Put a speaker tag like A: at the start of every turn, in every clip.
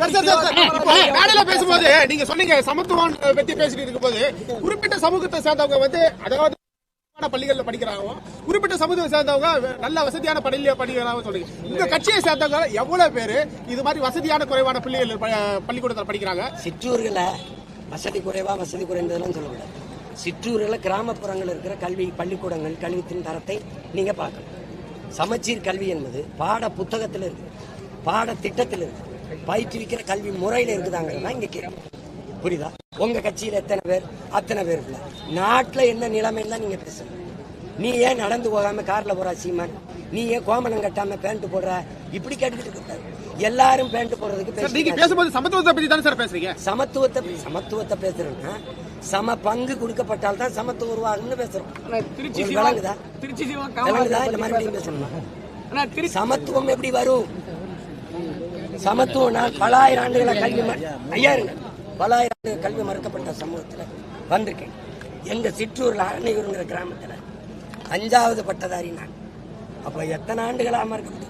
A: Sir sir sir sir. இப்போ மேடையில பேசும்போது நீங்க சொன்னீங்க சமத்துவம் பத்தி பேசிட்டு இருக்கும்போது குறிப்பிட்ட சமூகத்தை சேர்ந்தவங்க வந்து அதாவது பள்ளிகள்ல படிக்கிறாங்க குறிப்பிட்ட சமூகத்தை சேர்ந்தவங்க நல்ல வசதியான பள்ளியில படிக்கிறாங்க சொல்றீங்க. உங்க கட்சியை சேர்ந்தவங்க எவ்வளவு பேரு இது மாதிரி வசதியான குறைவான பள்ளிகள் ப- பள்ளிக்கூடத்துல படிக்கிறாங்க?
B: சிற்றூர்களை வசதி குறைவா வசதி குறைந்ததெல்லாம் சொல்லக்கூடாது. சிற்றூரில் கிராமப்புறங்கள் இருக்கிற கல்வி பள்ளிக்கூடங்கள் கல்வித்தின் தரத்தை நீங்க பார்க்கணும். சமச்சீர் கல்வி என்பது பாட புத்தகத்தில் இருக்கு. பாட திட்டத்தில் இருக்கு. பயிற்றுவிக்கிற கல்வி முறையில் இருக்குதாங்கிறதா இங்க கேள்வி புரியுதா? உங்க கட்சியில் எத்தனை பேர்? அத்தனை பேர் இல்ல. நாட்டுல என்ன நிலைமைன்னு தான் நீங்க பேசணும் நீ ஏன் நடந்து போகாம கார்ல போற சீமான்? நீ ஏன் கோமணம் கட்டாம பேண்ட் போடுற? இப்படி கேட்டுக்கிட்டு இருக்காரு. எல்லாரும் பேண்ட் போடுறதுக்கு
A: நீங்க பேசும்போது சமத்துவத்தை பத்தி தானே சார் பேசுறீங்க?
B: சமத்துவத்தை சமத்துவத்தை பேசுறோம்னா சம பங்கு கொடுக்கப்பட்டால் தான் சமத்துவம் உருவாகும்னு பேசுறோம்.
C: திருச்சி
B: விளங்குதா?
C: திருச்சி
B: விளங்குதா? இல்ல மறுபடியும் பேசணுமா. சமத்துவம் எப்படி வரும்? சமத்துவம் நான் பல ஆயிரம் ஆண்டுகள கல்வி ம- ஐயா இருங்க. பல ஆயிரம் ஆண்டுகள் கல்வி மறுக்கப்பட்ட சமூகத்துல வந்திருக்கேன். எங்க சிற்றூர்ல அரணையூருங்கிற கிராமத்துல அஞ்சாவது பட்டதாரி நான் அப்ப எத்தனை ஆண்டுகளா மறுக்கப்பட்டது?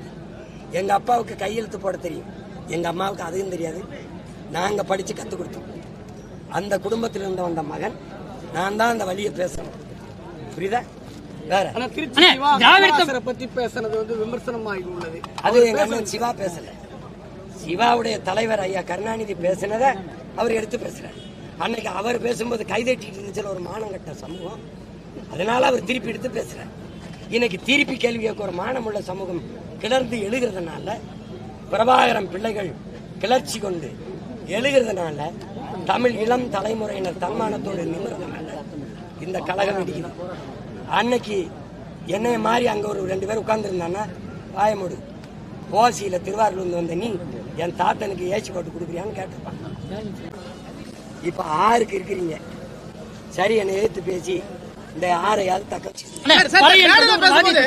B: எங்க அப்பாவுக்கு கையெழுத்து போட தெரியும். எங்க அம்மாவுக்கு அதுவும் தெரியாது. நாங்க படிச்சு கத்து கொடுத்தோம். அந்த குடும்பத்தில் இருந்து வந்த மகன் நான் தான் அந்த வழியை பேசணும். புரியுதா? வேற.
C: பத்தி பேசுனது வந்து விமர்சனமாகி உள்ளது.
B: அது எங்க சிவா பேசல. சிவாவுடைய தலைவர் ஐயா கருணாநிதி பேசினத அவர் எடுத்து பேசுறாரு. அன்னைக்கு அவர் பேசும்போது கைதட்டிட்டு இருந்துச்சு ஒரு மானங்கட்ட சமூகம். அதனால அவர் திருப்பி எடுத்து பேசுறாரு. இன்னைக்கு திருப்பி கேள்வி கேட்க ஒரு மானமுள்ள சமூகம் கிளர்ந்து எழுகிறதுனால பிரபாகரம் பிள்ளைகள் கிளர்ச்சி கொண்டு எழுகிறதுனால தமிழ் இளம் தலைமுறையினர் தன்மானத்தோடு நிமிர்றதுனால இந்த கழகம் இடிக்குது. அன்னைக்கு என்னைய மாதிரி அங்கே ஒரு ரெண்டு பேர் உட்காந்துருந்தான்னா வாயமுடு ஓசியில் திருவாரூர்ல வந்த நீ என் தாத்தனுக்கு ஏசி போட்டு கொடுக்குறியான்னு கேட்டிருப்பான் இப்ப ஆறுக்கு இருக்கிறீங்க. சரி என்னை எதிர்த்து பேசி இந்த ஆறையாவது தக்க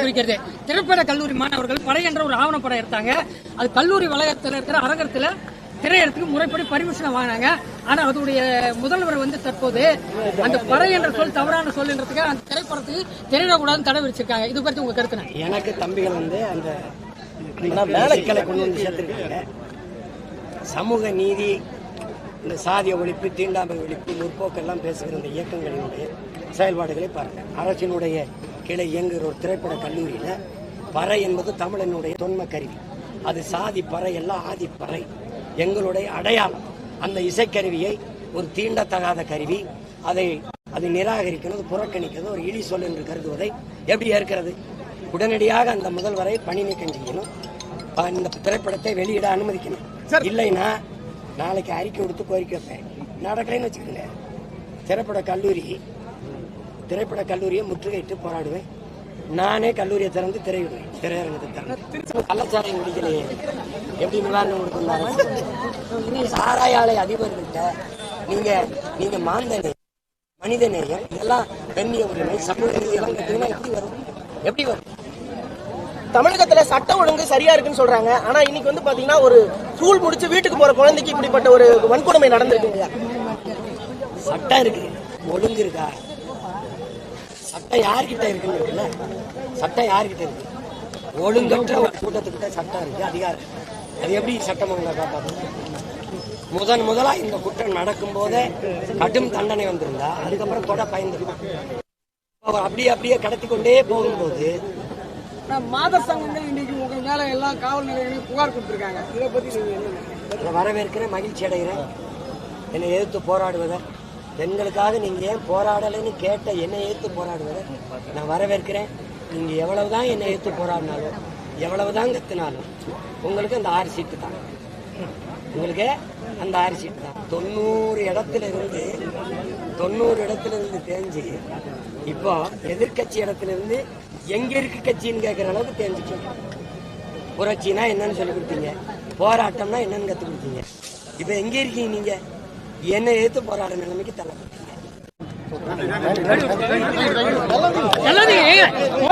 D: குறிக்கிறது. திரைப்பட கல்லூரி மாணவர்கள் பறை என்ற ஒரு ஆவணப்படம் எடுத்தாங்க. அது கல்லூரி வளாகத்தில் இருக்கிற அரங்கத்துல திரையரத்துக்கு முறைப்படி பர்மிஷன் வாங்கினாங்க. ஆனா அதோடைய முதல்வர் வந்து தற்போது அந்த பறை என்ற சொல் தவறான சொல்லுன்றதுக்கு அந்த திரைப்படத்துக்கு திரையிடக்கூடாதுன்னு தடை விதிச்சிருக்காங்க. இது பற்றி உங்க கருத்து என்ன?
B: எனக்கு தம்பிகள் வந்து அந்த சிக்கலை கொண்டு வந்து சேர்த்துருக்காங்க. சமூக நீதி இந்த சாதிய ஒழிப்பு தீண்டாமை ஒழிப்பு முற்போக்கெல்லாம் பேசுகிற இந்த இயக்கங்களினுடைய செயல்பாடுகளை பாருங்க. அரசினுடைய கிளை இயங்குகிற ஒரு திரைப்பட கல்லூரியில பறை என்பது தமிழனுடைய தொன்ம கருவி. அது சாதி பறை எல்லாம் ஆதி பறை. எங்களுடைய அடையாளம். அந்த இசைக்கருவியை ஒரு தீண்டத்தகாத கருவி. அதை அது நிராகரிக்கிறது புறக்கணிக்கிறது ஒரு இழி சொல் என்று கருதுவதை எப்படி ஏற்கிறது? உடனடியாக அந்த முதல்வரை பணி நீக்கம் செய்யணும். இந்த திரைப்படத்தை வெளியிட அனுமதிக்கணும். இல்லைன்னா நாளைக்கு அறிக்கை கொடுத்து கோரிக்கை வைப்பேன். நடக்கலைன்னு வச்சுக்கோங்க திரைப்பட கல்லூரி திரைப்பட கல்லூரியை முற்றுகையிட்டு போராடுவேன். நானே கல்லூரியை திறந்து திரையிடுவேன். திரையரங்கத்தை திறந்து. கள்ளச்சாரம் முடிக்கலையே எப்படி நிவாரணம் கொடுத்துருந்தாங்க சாராயாலை அதிபர்கிட்ட நீங்க நீங்க மாந்தனே மனிதநேயம் இதெல்லாம் பெண்ணிய உரிமை சமூக நீதி எல்லாம் எப்படி வரும்? எப்படி வரும்?
E: தமிழகத்துல சட்டம் ஒழுங்கு சரியா இருக்குன்னு சொல்றாங்க. ஆனா இன்னைக்கு வந்து பாத்தீங்கன்னா ஒரு ஸ்கூல் முடிச்சு வீட்டுக்கு போற குழந்தைக்கு இப்படிப்பட்ட ஒரு வன்கொடுமை நடந்திருக்குங்க
B: சட்டம் இருக்கு. ஒழுங்கு இருக்கா? சட்டம் யார்கிட்ட இருக்குன்னு இருக்குல்ல சட்டம் யார்கிட்ட இருக்கு? ஒழுங்கற்ற ஒரு கூட்டத்துக்கிட்ட சட்டம் இருக்கு. அதிகாரம் அது எப்படி சட்டம் ஒழுங்கா முதன் முதலா இந்த குற்றம் நடக்கும் போதே கடும் தண்டனை வந்திருந்தா அதுக்கப்புறம் தொட பயந்துருக்கும். அப்படியே அப்படியே கடத்தி கொண்டே போகும்போது
C: மாத சங்கங்கள் இன்னைக்கு உங்க மேல எல்லாம் காவல் நிலையங்களையும் புகார் கொடுத்துருக்காங்க. இதை பத்தி நீங்க என்ன
B: நான் வரவேற்கிறேன் மகிழ்ச்சி அடைகிறேன். என்னை எதிர்த்து போராடுவதை பெண்களுக்காக நீங்க ஏன் போராடலைன்னு கேட்ட என்னை எதிர்த்து போராடுவதை நான் வரவேற்கிறேன். நீங்க எவ்வளவுதான் என்னை எதிர்த்து போராடினாலும் எவ்வளவுதான் கத்தினாலும் உங்களுக்கு அந்த ஆறு சீட்டு தான். உங்களுக்கு அந்த ஆறு சீட்டு தான். தொண்ணூறு இடத்துல இருந்து தொண்ணூறு இடத்துல இருந்து தெரிஞ்சு இப்போ எதிர்க்கட்சி இடத்துல இருந்து எங்க இருக்கு கட்சின்னு கேட்கற அளவுக்கு தேஞ்சிச்சு. புரட்சினா என்னன்னு சொல்லி கொடுத்தீங்க. போராட்டம்னா என்னன்னு கத்து கொடுத்தீங்க. இப்ப எங்க இருக்கீங்க நீங்க? என்ன எதிர்த்து போராட நிலைமைக்கு தள்ளப்பட்டீங்க.